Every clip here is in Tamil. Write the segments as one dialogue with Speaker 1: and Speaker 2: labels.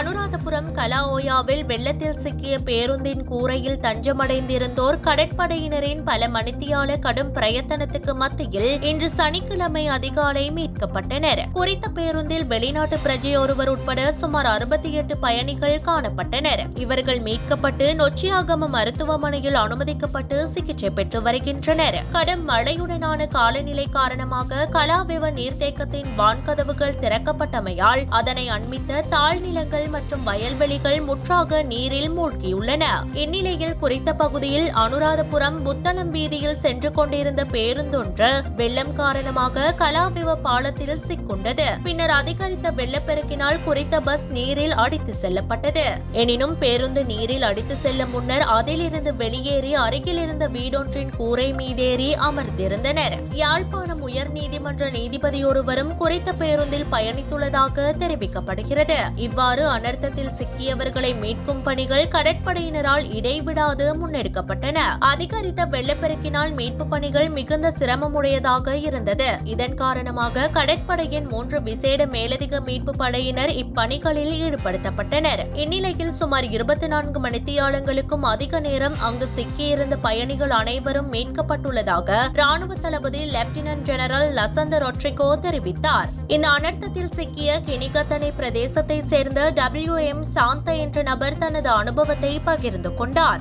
Speaker 1: அனுராதபுரம் கலாஓயாவில் வெள்ளத்தில் சிக்கிய பேருந்தின் கூரையில் தஞ்சமடைந்திருந்தோர் கடற்படையினரின் பல மணித்தியால கடும் பிரயத்தனத்துக்கு மத்தியில் இன்று சனிக்கிழமை அதிகாலை மீட்கப்பட்டனர். குறித்த பேருந்தில் வெளிநாட்டு பிரஜை ஒருவர் உட்பட சுமார் அறுபத்தி எட்டு பயணிகள் காணப்பட்டனர். இவர்கள் மீட்கப்பட்டு நொச்சியாகம மருத்துவமனையில் அனுமதிக்கப்பட்டு சிகிச்சை பெற்று வருகின்றனர். கடும் மழையுடனான காலநிலை காரணமாக கலாவிவ நீர்த்தேக்கத்தின் வான்கதவுகள் திறக்கப்பட்டமையால் அதனை அண்மித்த தாழ்நிலங்கள் மற்றும் வயல்வெளிகள் முற்றாக நீரில் மூழ்கியுள்ளன. இந்நிலையில் குறித்த பகுதியில் அனுராதபுரம் புத்தளம் வீதியில் சென்று கொண்டிருந்த பேருந்தொன்று வெள்ளம் காரணமாக கலாவிவ பாலத்தில் சிக்குண்டது. பின்னர் அதிகரித்த வெள்ளப்பெருக்கினால் குறித்த பஸ் நீரில் அடித்து செல்லப்பட்டது. எனினும் பேருந்து நீரில் அடித்து செல்ல முன்னர் அதிலிருந்து வெளியேறி அருகில் இருந்த வீடொன்றின் கூரை மீதேறி அமர்ந்திருந்தனர். யாழ்ப்பாணம் உயர் நீதிமன்ற நீதிபதியொருவரும் குறித்த பேருந்தில் பயணித்துள்ளதாக தெரிவிக்கப்படுகிறது. இவ்வாறு அனர்த்தத்தில் சிக்கியவர்களை மீட்கும் பணிகள் கடற்படையினரால் இடைவிடாது முன்னெடுக்கப்பட்டன. அதிகரித்த வெள்ளப்பெருக்கினால் மீட்பு பணிகள் மிகுந்த சிரமமுடையதாக இருந்தது. இதன் காரணமாக கடற்படையின் மூன்று விசேட மேலதிக மீட்பு படையினர் இப்பணிகளில் ஈடுபடுத்தப்பட்டனர். இந்நிலையில் சுமார் இருபத்தி நான்கு மணித்தியாலங்களுக்கும் அதிக நேரம் அங்கு சிக்கியிருந்த பயணிகள் அனைவரும் மீட்கப்பட்டுள்ளதாக ராணுவ தளபதி லெப்டினன்ட் ஜெனரல் லசந்த ரொட்ரிகோ தெரிவித்தார். இந்த அனர்த்தத்தில் சிக்கிய கினிகத்தனை பிரதேசத்தை சேர்ந்த டபிள்யூ எம் சாந்தா என்ற நபர் தனது அனுபவத்தை பகிர்ந்து கொண்டார்.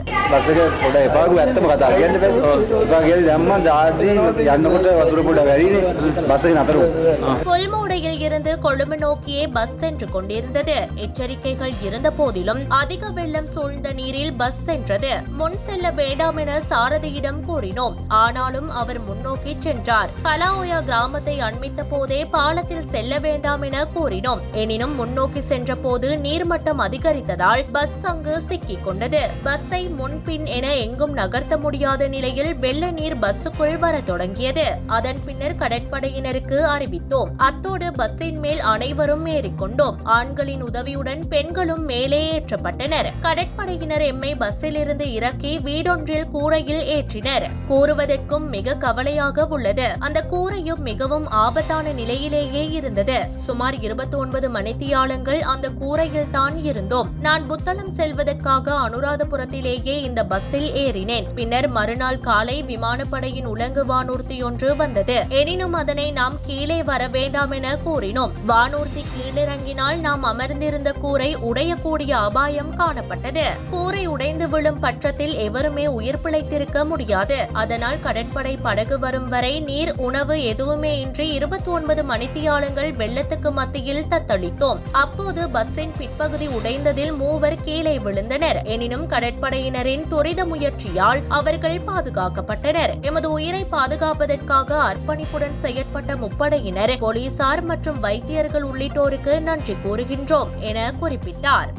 Speaker 1: கொல்மோடையில் இருந்து கொழும்பு நோக்கியே பஸ் சென்று கொண்டிருந்தது. எச்சரிக்கைகள் இருந்த போதிலும் அதிக வெள்ளம் சூழ்ந்த நீரில் பஸ் சென்றது. முன் செல்ல வேண்டாம் என சாரதியிடம் கூறினோம். ஆனாலும் அவர் முன்னோக்கி சென்றார். கலாஓயா கிராமத்தை அண்மித்த போதே பாலத்தில் செல்ல வேண்டாம் என கூறினோம். எனினும் முன்னோக்கி சென்ற போது நீர்மட்டம் அதிகரித்ததால் பஸ் அங்கு சிக்கிக் கொண்டது பஸ்ஸை முன்பின் என எங்கும் நகர்த்த முடியாத நிலையில் வெள்ள நீர் பஸ்ஸுக்குள் வர தொடங்கியது. அதன் பின்னர் கடற்படையினருக்கு அறிவித்தோம். அத்தோடு பஸ்ஸின் மேல் அனைவரும் ஏறிக்கொண்டோம். ஆண்களின் உதவியுடன் பெண்களும் மேலே ஏற்றப்பட்டனர். கடற்படையினர் எம்மை பஸ்ஸில் இருந்து இறக்கி வீடொன்றில் கூரையில் ஏற்றினர். கூறுவதற்கும் மிக கவலையாக உள்ளது. அந்த கூரையும் மிகவும் ஆபத்தான நிலையிலேயே இருந்தது. சுமார் இருபத்தி ஒன்பது மணித்தியாலங்கள் அந்த கூரை முறையில்தான் இருந்தோம். நான் புத்தளம் செல்வதற்காக அனுராதபுரத்திலேயே இந்த பஸ்ஸில் ஏறினேன். பின்னர் மறுநாள் காலை விமானப்படையின் உலங்கு வானூர்த்தி ஒன்று வந்தது. எனினும் அதனை நாம் கீழே வர வேண்டாம் என கூறினோம். வானூர்த்தி கீழிறங்கினால் நாம் அமர்ந்திருந்த கூரை உடையக்கூடிய அபாயம் காணப்பட்டது. கூரை உடைந்து விழும் பட்சத்தில் எவருமே உயிர் பிழைத்திருக்க முடியாது. அதனால் கடற்படை படகு வரும் வரை நீர் உணவு எதுவுமே இன்றி இருபத்தி ஒன்பது மணித்தியாலங்கள் வெள்ளத்துக்கு மத்தியில் தத்தளித்தோம். அப்போது பஸ்ஸின் பிற்பகுதி உடைந்ததில் மூவர் கீழே விழுந்தனர். எனினும் கடற்படையினரின் துரித முயற்சியால் அவர்கள் பாதுகாக்கப்பட்டனர். எமது உயிரை பாதுகாப்பதற்காக அர்ப்பணிப்புடன் செயற்பட்ட முப்படையினர் போலீசார் மற்றும் வைத்தியர்கள் உள்ளிட்டோருக்கு நன்றி கூறுகின்றோம் என குறிப்பிட்டார்.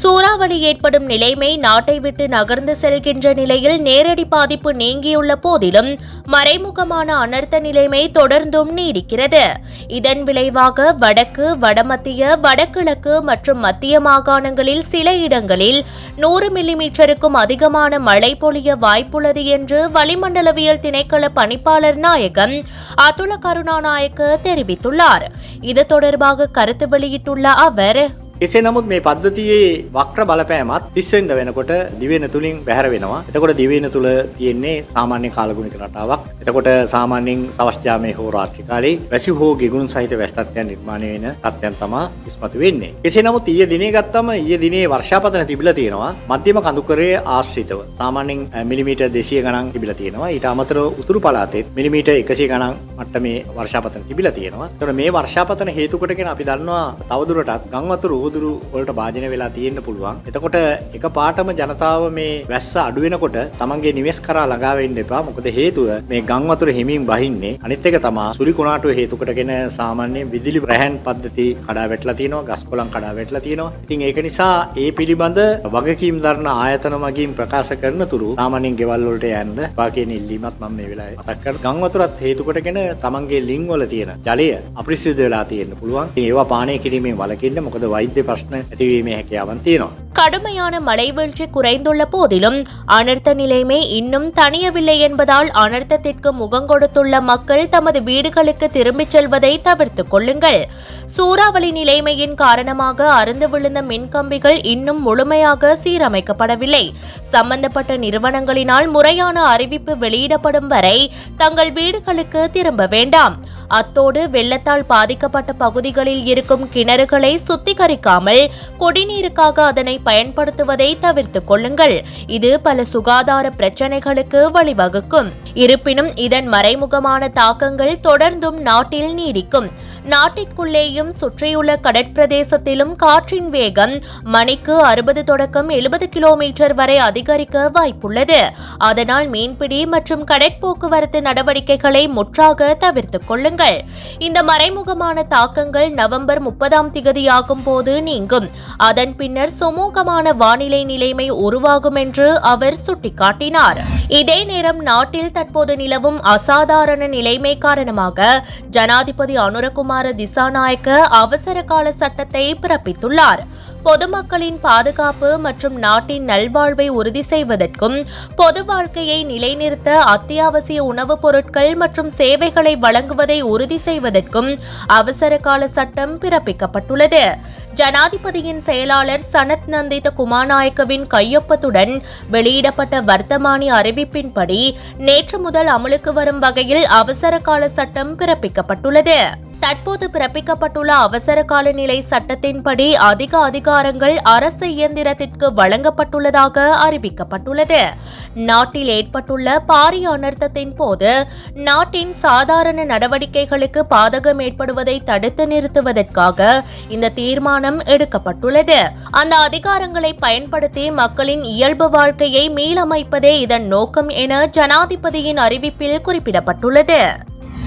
Speaker 1: சூறாவளி ஏற்படும் நிலைமை நாட்டை விட்டு நகர்ந்து செல்கின்ற நிலையில் நேரடி பாதிப்பு நீங்கியுள்ள போதிலும் மறைமுகமான அனர்த்த நிலைமை தொடர்ந்தும் நீடிக்கிறது. இதன் விளைவாக வடக்கு வடமத்திய வடகிழக்கு மற்றும் மத்திய மாகாணங்களில் சில இடங்களில் நூறு மில்லிமீட்டருக்கும் அதிகமான மழை பொழிய வாய்ப்புள்ளது என்று வளிமண்டலவியல் திணைக்கள பணிப்பாளர் நாயகம் அதுல கருணாநாயக்க தெரிவித்துள்ளார். இது தொடர்பாக கருத்து வெளியிட்டுள்ள அவர்
Speaker 2: එසේ නමුත් මේ පද්ධතියේ වක්‍ර බලපෑමත් තිස්වෙන්ද වෙනකොට දිවෙන තුළින් බැහැර වෙනවා. එතකොට දිවෙන තුළ තියෙන්නේ සාමාන්‍ය කාලගුණික රටාවක්. එතකොට සාමාන්‍යයෙන් සවස්්‍යාමය හෝ රාත්‍රිකාලේ වැසි හෝ ගෙගුණු සහිත වැස්තත්වයන් නිර්මාණය වෙන තත්වයන් තමා ඉස්මතු වෙන්නේ. එසේ නමුත් ඊය දිනේ ගත්තම ඊය දිනේ වර්ෂාපතන තිබිල තියෙනවා. මධ්‍යම කඳුකරේ ආශ්‍රිතව සාමාන්‍යෙන් මිලිමීට දෙසිය ගණන් තිබිල තියෙනවා. ඊට අමතර උතුරු පලාතෙත් මිලිමීට එකසේ ගණන් මට්ට මේ වර්ෂාපතන තිබිල තියෙනවා. තොර මේ වර්ෂාපතන හේතුකොටගෙන අපි දන්නවා තවදුරටත් ගංවතුර උහුදුරු වලට භාජන වෙලා තියෙන්න පුළුවන්. එතකොට එක පාටම ජනතාව මේ වැස්ස අඩුවෙනකොට තමන්ගේ නිවෙස් කරා ළඟාවෙන්න එපා. මොකද හේතුව මේ ගංවතුර හිමින් බහින්නේ අනිත් එක තමා සුළි කුණාටුව හේතුකොටගෙන සාමාන්‍යයෙන් විදුලි ප්‍රහැන් පද්ධති කඩා වැටලා තියෙනවා ගස් කොළන් කඩා වැටලා තියෙනවා. ඉතින් ඒක නිසා ඒ පිළිබඳ වගකීම් දරන ආයතන මගින් ප්‍රකාශ කරන තුරු සාමාන්‍යයෙන් ගෙවල් වලට යන්න එපා කියන ඉල්ලීමත් මම මේ වෙලාවේ මතක් කරනවා. ගංවතුරත් හේතුකොටගෙන තමන්ගේ ලිං වල තියෙන ජලය අපිරිසිදු වෙලා තියෙන්න පුළුවන්. ඉතින් ඒවා පානය කිරීමෙන් වළකින්න. මොකද වෛද්‍ය ප්‍රශ්න ඇතිවීමේ හැකියාවන් තියෙනවා.
Speaker 1: கடுமையான மழை வீழ்ச்சி குறைந்துள்ள போதிலும் அனர்த்த நிலைமை இன்னும் தணியவில்லை என்பதால் அனர்த்தத்திற்கு முகங்கொடுத்துள்ள மக்கள் தமது வீடுகளுக்கு திரும்பிச் செல்வதை தவிர்த்துக் கொள்ளுங்கள். சூறாவளி நிலைமையின் காரணமாக அருந்து விழுந்த மின்கம்பிகள் இன்னும் முழுமையாக சீரமைக்கப்படவில்லை. சம்பந்தப்பட்ட நிறுவனங்களினால் முறையான அறிவிப்பு வெளியிடப்படும் வரை தங்கள் வீடுகளுக்கு திரும்ப வேண்டாம். அத்தோடு வெள்ளத்தால் பாதிக்கப்பட்ட பகுதிகளில் இருக்கும் கிணறுகளை சுத்திகரிக்காமல் குடிநீருக்காக அதனை பயன்படுத்துவதை தவிர்த்துக் கொள்ளுங்கள். இது பல சுகாதார பிரச்சனைகளுக்கு வழிவகுக்கும். இருப்பினும் இதன் மறைமுகமான தாக்கங்கள் தொடர்ந்தும் நாட்டில் நீடிக்கும். நாட்டிற்குள்ளேயும் சுற்றியுள்ள கடற்பிரதேசத்திலும் காற்றின் வேகம் மணிக்கு அறுபது தொடக்கம் எழுபது கிலோமீட்டர் வரை அதிகரிக்க வாய்ப்புள்ளது. அதனால் மீன்பிடி மற்றும் கடற்போக்குவரத்து நடவடிக்கைகளை முற்றாக தவிர்த்துக் கொள்ளுங்கள். இந்த மறைமுகமான தாக்கங்கள் நவம்பர் முப்பதாம் திகதியாகும் போது நீங்கும். அதன் பின்னர் சுமூகமான வானிலை நிலைமை உருவாகும் என்று அவர் சுட்டிக்காட்டினார். இதே நேரம் நாட்டில் தற்போது நிலவும் அசாதாரண நிலைமை காரணமாக ஜனாதிபதி அனுரகுமார திசாநாயக்க அவசர கால சட்டத்தை பிறப்பித்துள்ளார். பொதுமக்களின் பாதுகாப்பு மற்றும் நாட்டின் நல்வாழ்வை உறுதி செய்வதற்கும் பொது வாழ்க்கையை நிலைநிறுத்த அத்தியாவசிய உணவுப் பொருட்கள் மற்றும் சேவைகளை வழங்குவதை உறுதி செய்வதற்கும் அவசர கால சட்டம் பிறப்பிக்கப்பட்டுள்ளது. ஜனாதிபதியின் செயலாளர் சனத் நந்தித குமாநாயக்கவின் கையொப்பத்துடன் வெளியிடப்பட்ட வர்த்தமானி அறிவிப்பின்படி நேற்று முதல் அமலுக்கு வரும் வகையில் அவசர கால சட்டம் பிறப்பிக்கப்பட்டுள்ளது. தற்போது பிறப்பிக்கப்பட்டுள்ள அவசர கால நிலை சட்டத்தின்படி அதிக அதிகாரங்கள் அரசு இயந்திரத்திற்கு வழங்கப்பட்டுள்ளதாக அறிவிக்கப்பட்டுள்ளது. நாட்டில் ஏற்பட்டுள்ள பாரிய அனர்த்தத்தின் போது நாட்டின் சாதாரண நடவடிக்கைகளுக்கு பாதகம் ஏற்படுவதை தடுத்து நிறுத்துவதற்காக இந்த தீர்மானம் எடுக்கப்பட்டுள்ளது. அந்த அதிகாரங்களை பயன்படுத்தி மக்களின் இயல்பு வாழ்க்கையை மீளமைப்பதே இதன் நோக்கம் என ஜனாதிபதியின் அறிவிப்பில் குறிப்பிடப்பட்டுள்ளது.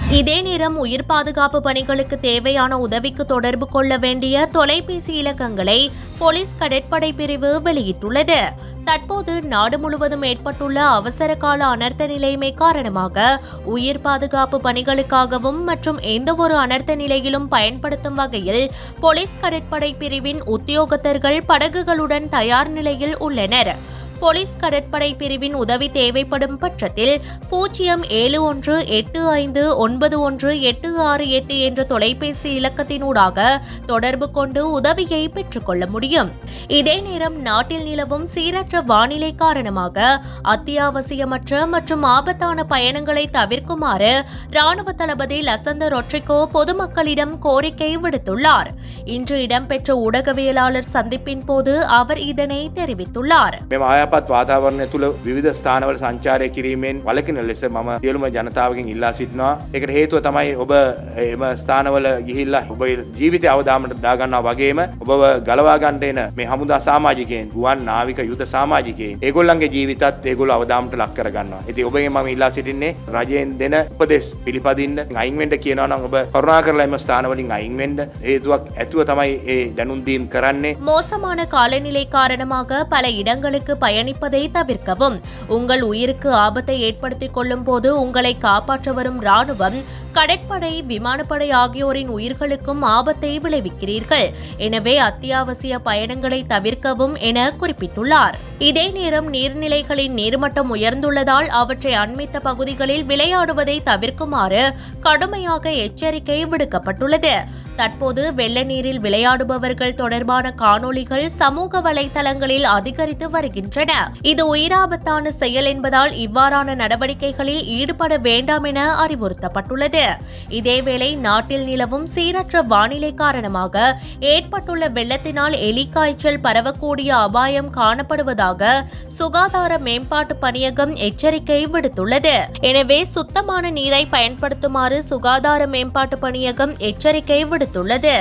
Speaker 1: இதே நேரம் உயிர் பாதுகாப்பு பணிகளுக்கு தேவையான உதவிக்கு தொடர்பு கொள்ள வேண்டிய தொலைபேசி இலக்கங்களை போலீஸ் கடற்படை பிரிவு வெளியிட்டுள்ளது. தற்போது நாடு முழுவதும் ஏற்பட்டுள்ள அவசர கால அனர்த்த நிலைமை காரணமாக உயிர் பாதுகாப்பு பணிகளுக்காகவும் மற்றும் எந்தவொரு அனர்த்த நிலையிலும் பயன்படுத்தும் வகையில் போலீஸ் கடற்படை பிரிவின் உத்தியோகத்தர்கள் படகுகளுடன் தயார் நிலையில் உள்ளனர். போலீஸ் கடற்படை பிரிவின் உதவி தேவைப்படும் பட்சத்தில் பூஜ்ஜியம் ஏழு ஒன்று எட்டு ஐந்து ஒன்பது ஒன்று எட்டு ஆறு எட்டு என்ற தொலைபேசி இலக்கத்தினூடாக தொடர்பு கொண்டு உதவியை பெற்றுக்கொள்ள முடியும். இதே நேரம் நாட்டில் நிலவும் சீரற்ற வானிலை காரணமாக அத்தியாவசியமற்ற மற்றும் ஆபத்தான பயணங்களை தவிர்க்குமாறு ராணுவ தளபதி லசந்த ரொட்ரிகோ பொதுமக்களிடம் கோரிக்கை விடுத்துள்ளார். இன்று இடம்பெற்ற ஊடகவியலாளர் சந்திப்பின் போது அவர் இதனை தெரிவித்துள்ளார்.
Speaker 3: මෙම අයපත් වාතාවරණය තුළ විධ ස්ථානවල සංචාරය කිරීමෙන් වලකින ලෙස මම සියලුම ජනතාවගෙන් ඉල්ලා සිටිනවා එකට හේතුව තමයි ඔබ එම ස්ථානවල ගිහිල්ලා ඔබ ජීවිතය අවදාමට දාගන්නා වගේම ඔබව ගලවාගන්ට එන මේ හමුදා සාමාජිකයෙන් ගුවන් නාවික යුද සාමාජිකයෙන් ඒගොල්ලන්ගේ ජීවිතත් ඒගොල්ල අවදාමට ලක් කරගන්නවා ඇති ඔබගේ මම ඉල්ලා සිටින්නේ රජයෙන් දෙන උපදෙස් පිළිපදින්න අයින්වෙන්ට කියනවනම් ඔබ කරුණා කරලා එම ස්ථානවලින් අයින්වෙන්ඩ හේතුවක් ඇතුව තමයි ඒ දැනුන්දීම් කරන්නේ
Speaker 1: மோசமான காலநிலை காரணமாக பல இடங்களுக்கு பயணிப்பதை தவிர்க்கவும். உங்கள் உயிருக்கு ஆபத்தை ஏற்படுத்திக் கொள்ளும் போது உங்களை காப்பாற்ற வரும் ராணுவம் கடற்படை விமானப்படை ஆகியோரின் உயிர்களுக்கும் ஆபத்தை விளைவிக்கிறீர்கள். எனவே அத்தியாவசிய பயணங்களை தவிர்க்கவும் என குறிப்பிட்டுள்ளார். இதே நேரம் நீர்நிலைகளின் நீர்மட்டம் உயர்ந்துள்ளதால் அவற்றை அண்மித்த பகுதிகளில் விளையாடுவதை தவிர்க்குமாறு கடுமையாக எச்சரிக்கை விடுக்கப்பட்டுள்ளது. தற்போது வெள்ள நீரில் விளையாடுபவர்கள் தொடர்பான காணொளிகள் சமூக வலைதளங்களில் அதிகரித்து வருகின்றன. இது உயிராபத்தான செயல் என்பதால் இவ்வாறான நடவடிக்கைகளில் ஈடுபட வேண்டாம் என அறிவுறுத்தப்பட்டுள்ளது. இதேவேளை நாட்டில் நிலவும் சீரற்ற வானிலை காரணமாக ஏற்பட்டுள்ள வெள்ளத்தினால் எலிக்காய்ச்சல் பரவக்கூடிய அபாயம் காணப்படுவதாக சுகாதார மேம்பாட்டு பணியகம் எச்சரிக்கை விடுத்துள்ளது. எனவே சுத்தமான நீரை பயன்படுத்துமாறு சுகாதார மேம்பாட்டு பணியகம் எச்சரிக்கை விடுத்துள்ளது.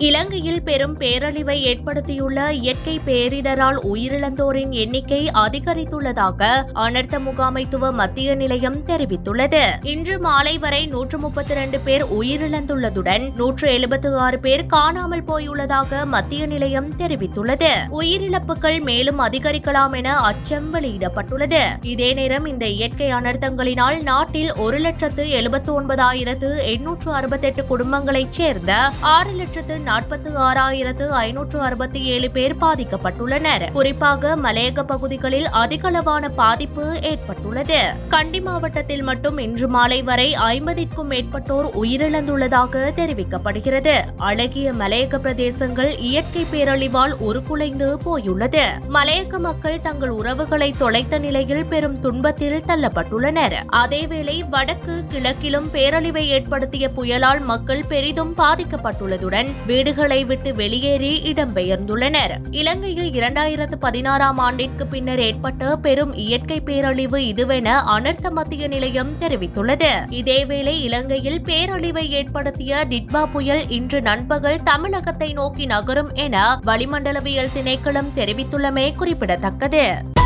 Speaker 1: இலங்கையில் பெரும் பேரழிவை ஏற்படுத்தியுள்ள இயற்கை பேரிடரால் உயிரிழந்தோரின் எண்ணிக்கை அதிகரித்துள்ளதாக அனர்த்த முகாமைத்துவ மத்திய நிலையம் தெரிவித்துள்ளது. இன்று மாலை வரை நூற்று முப்பத்தி இரண்டு பேர் உயிரிழந்துள்ளதுடன் நூற்று எழுபத்தி ஆறு பேர் காணாமல் போயுள்ளதாக மத்திய நிலையம் தெரிவித்துள்ளது. உயிரிழப்புகள் மேலும் அதிகரிக்கலாம் என அச்சம் வெளியிடப்பட்டுள்ளது. இதே நேரம் இந்த இயற்கை அனர்த்தங்களினால் நாட்டில் ஒரு லட்சத்து எழுபத்தி ஒன்பதாயிரத்து எண்ணூற்று அறுபத்தெட்டு குடும்பங்களைச் சேர்ந்த ஆறு லட்சத்து நாற்பத்தி ஆறாயிரத்து ஐநூற்று அறுபத்தி ஏழு பேர் பாதிக்கப்பட்டுள்ளனர். குறிப்பாக மலையக பகுதிகளில் அதிகளவான பாதிப்பு ஏற்பட்டுள்ளது. கண்டி மாவட்டத்தில் மட்டும் இன்று மாலை வரை ஐம்பதிற்கும் மேற்பட்டோர் உயிரிழந்துள்ளதாக தெரிவிக்கப்படுகிறது. அழகிய மலையக பிரதேசங்கள் இயற்கை பேரழிவால் உருக்குலைந்து போயுள்ளது. மலையக மக்கள் தங்கள் உறவுகளை தொலைத்த நிலையில் பெரும் துன்பத்தில் தள்ளப்பட்டுள்ளனர். அதேவேளை வடக்கு கிழக்கிலும் பேரழிவை ஏற்படுத்திய புயலால் மக்கள் பெரிதும் பாதிக்கப்பட்டுள்ளதுடன் வீடுகளை விட்டு வெளியேறி இடம்பெயர்ந்துள்ளனர். இலங்கையில் இரண்டாயிரத்து பதினாறாம் ஆண்டிற்கு பின்னர் ஏற்பட்ட பெரும் இயற்கை பேரழிவு இதுவென அனர்த்த மத்திய நிலையம் தெரிவித்துள்ளது. இதேவேளை இலங்கையில் பேரழிவை ஏற்படுத்திய டிட்பா புயல் இன்று நண்பகல் தமிழகத்தை நோக்கி நகரும் என வளிமண்டலவியல் திணைக்களம் தெரிவித்துள்ளமை குறிப்பிடத்தக்கது.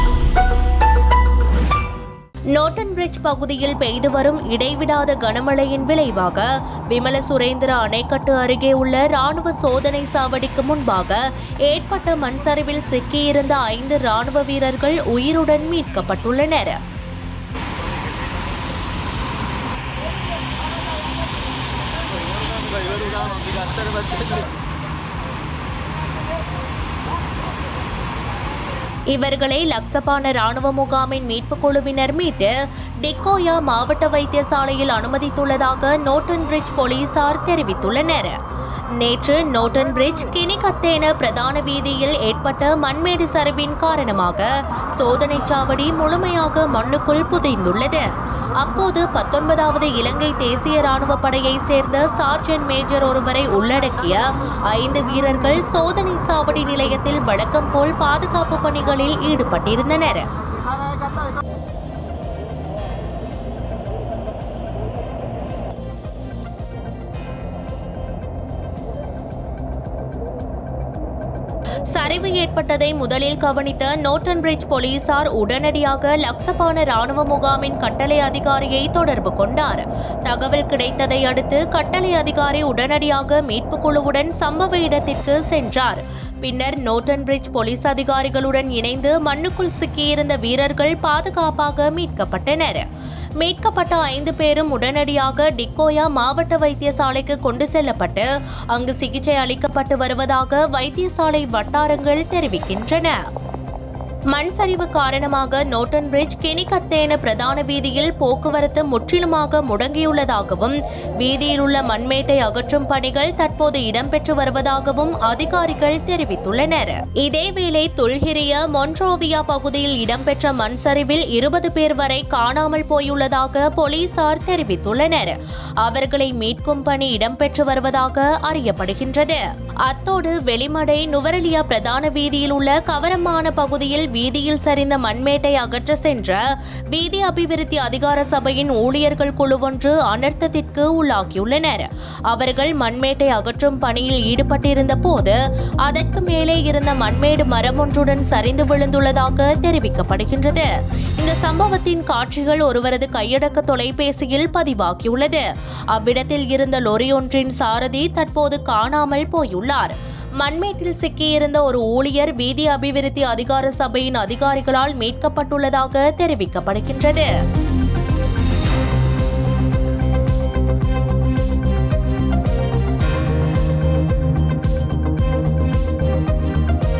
Speaker 1: நோட்டன் பிரிட்ஜ் பகுதியில் பெய்து வரும் இடைவிடாத கனமழையின் விளைவாக விமல சுரேந்திர அணைக்கட்டு அருகே உள்ள ராணுவ சோதனை சாவடிக்கு முன்பாக ஏற்பட்ட மண் சரிவில் சிக்கியிருந்த ஐந்து ராணுவ வீரர்கள் உயிருடன் மீட்கப்பட்டுள்ளனர். இவர்களை லக்சபான ராணுவ முகாமின் மீட்புக் குழுவினர் மீட்டு டிக்கோயா மாவட்ட வைத்தியசாலையில் அனுமதித்துள்ளதாக நோட்டன் பிரிட்ஜ் போலீசார் தெரிவித்துள்ளனர். நேற்று நோட்டன் பிரிட்ஜ் கினிகத்தேன பிரதான வீதியில் ஏற்பட்ட மண்மேடு சரிவின் காரணமாக சோதனைச் சாவடி முழுமையாக மண்ணுக்குள் புதைந்துள்ளது. அப்போது பத்தொன்பதாவது இலங்கை தேசிய ராணுவ படையைச் சேர்ந்த சார்ஜென்ட் மேஜர் ஒருவரை உள்ளடக்கிய ஐந்து வீரர்கள் சோதனை சாவடி நிலையத்தில் வழக்கம் போல் பாதுகாப்பு பணிகளில் ஈடுபட்டிருந்தனர். சரிவு ஏற்பட்டதை முதலில் கவனித்த நோட்டன் பிரிட்ஜ் போலீசார் உடனடியாக லக்சபான ராணுவ முகாமின் கட்டளை அதிகாரியை தொடர்பு கொண்டார். தகவல் கிடைத்ததை அடுத்து கட்டளை அதிகாரி உடனடியாக மீட்புக் குழுவுடன் சம்பவ இடத்திற்கு சென்றார். பின்னர் நோட்டன் பிரிட்ஜ் போலீஸ் அதிகாரிகளுடன் இணைந்து மண்ணுக்குள் சிக்கியிருந்த வீரர்கள் பாதுகாப்பாக மீட்கப்பட்டனர். மீட்கப்பட்ட ஐந்து பேரும் உடனடியாக டிக்கோயா மாவட்ட வைத்தியசாலைக்கு கொண்டு செல்லப்பட்டு அங்கு சிகிச்சை அளிக்கப்பட்டு வருவதாக வைத்தியசாலை வட்டாரங்கள் தெரிவிக்கின்றன. மண் சரிவு காரணமாக நோட்டன் பிரிட்ஜ் கிணிகத்தேன பிரதான வீதியில் போக்குவரத்து முற்றிலுமாக முடங்கியுள்ளதாகவும் வீதியில் உள்ள மண்மேட்டை அகற்றும் பணிகள் தற்போது இடம்பெற்று வருவதாகவும் அதிகாரிகள் தெரிவித்துள்ளனர். இதேவேளை துல்கிரிய மொன்ட்ரோவியா பகுதியில் இடம்பெற்ற மண் சரிவில் இருபது பேர் வரை காணாமல் போயுள்ளதாக போலீசார் தெரிவித்துள்ளனர். அவர்களை மீட்கும் பணி இடம்பெற்று வருவதாக அறியப்படுகின்றது. அத்தோடு வெளிமடை நுவரலியா பிரதான வீதியில் உள்ள கவரமான பகுதியில் வீதியில் சரிந்த மண்மேட்டை அகற்ற சென்ற வீதி அபிவிருத்தி அதிகார சபையின் ஊழியர்கள் குழுவொன்று அனர்த்தத்திற்கு உள்ளாகியுள்ளனர். அவர்கள் மண்மேட்டை அகற்றும் பணியில் ஈடுபட்டிருந்த போது அதற்கு மேலே இருந்த மண்மேடு மரம் ஒன்றுடன் சரிந்து விழுந்துள்ளதாக தெரிவிக்கப்படுகின்றது. இந்த சம்பவத்தின் காட்சிகள் ஒருவரது கையடக்க தொலைபேசியில் பதிவாகியுள்ளது. அவ்விடத்தில் இருந்த லொரி ஒன்றின் சாரதி தற்போது காணாமல் போயுள்ளார். மண்மேட்டில் சிக்கியிருந்த ஒரு ஊழியர் வீதி அபிவிருத்தி அதிகார சபையின் அதிகாரிகளால் மீட்கப்பட்டுள்ளதாக தெரிவிக்கப்படுகின்றது.